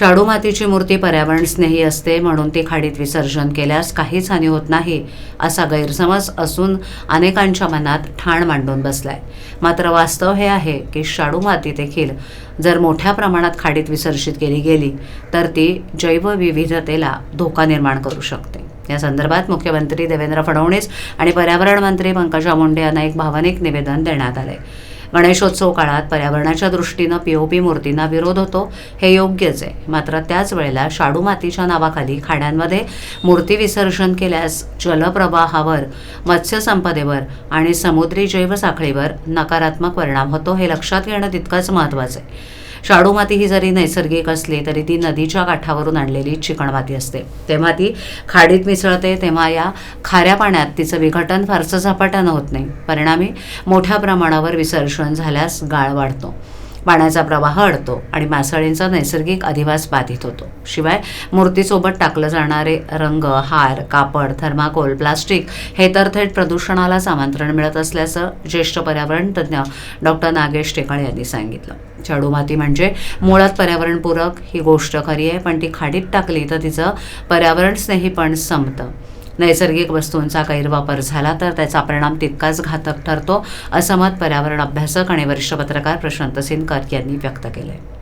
शाडू मातीची मूर्ती पर्यावरण स्नेही असते म्हणून ती खाडीत विसर्जन केल्यास काहीच हानी होत नाही असा गैरसमज असून अनेकांच्या मनात ठाण मांडून बसलाय. मात्र वास्तव हे आहे की शाडू माती देखील जर मोठ्या प्रमाणात खाडीत विसर्जित केली गेली तर ती जैवविविधतेला धोका निर्माण करू शकते. या संदर्भात मुख्यमंत्री देवेंद्र फडणवीस आणि पर्यावरण मंत्री पंकजा मुंडे यांना एक भावनिक निवेदन देण्यात आले गणेशोत्सव काळात पर्यावरणाच्या दृष्टीनं पीओपी मूर्तींना विरोध होतो हे योग्यच आहे. मात्र त्याच वेळेला शाडू मातीच्या नावाखाली खाड्यांमध्ये मूर्ती विसर्जन केल्यास जलप्रवाहावर मत्स्यसंपदेवर आणि समुद्री जैवसाखळीवर नकारात्मक परिणाम होतो हे लक्षात घेणं तितकंच महत्त्वाचं आहे. शाडू माती ही जरी नैसर्गिक असली तरी ती नदीच्या काठावरून आणलेली चिकणमाती असते. तेव्हा ती खाडीत मिसळते तेव्हा या खाऱ्या पाण्यात तिचं विघटन फारसं झपाट्यानं होत नाही. परिणामी मोठ्या प्रमाणावर विसर्जन झाल्यास गाळ वाढतो. पाण्याचा प्रवाह अडतो आणि मासळींचा नैसर्गिक अधिवास बाधित होतो. शिवाय मूर्तीसोबत टाकलं जाणारे रंग हार कापड थर्माकोल प्लास्टिक हे तर थेट प्रदूषणालाच आमंत्रण मिळत असल्याचं ज्येष्ठ पर्यावरण तज्ज्ञ डॉक्टर नागेश टेकाळे यांनी सांगितलं. शाडू माती म्हणजे मुळात पर्यावरणपूरक ही गोष्ट खरी आहे पण ती खाडीत टाकली तर तिचं पर्यावरण स्नेहीपण संपतं. नैसर्गिक वस्तूंचा गैरवापर झाला तर त्याचा परिणाम तितकाच घातक ठरतो असं मत पर्यावरण अभ्यासक आणि वरिष्ठ पत्रकार प्रशांत सिनकर यांनी व्यक्त केलं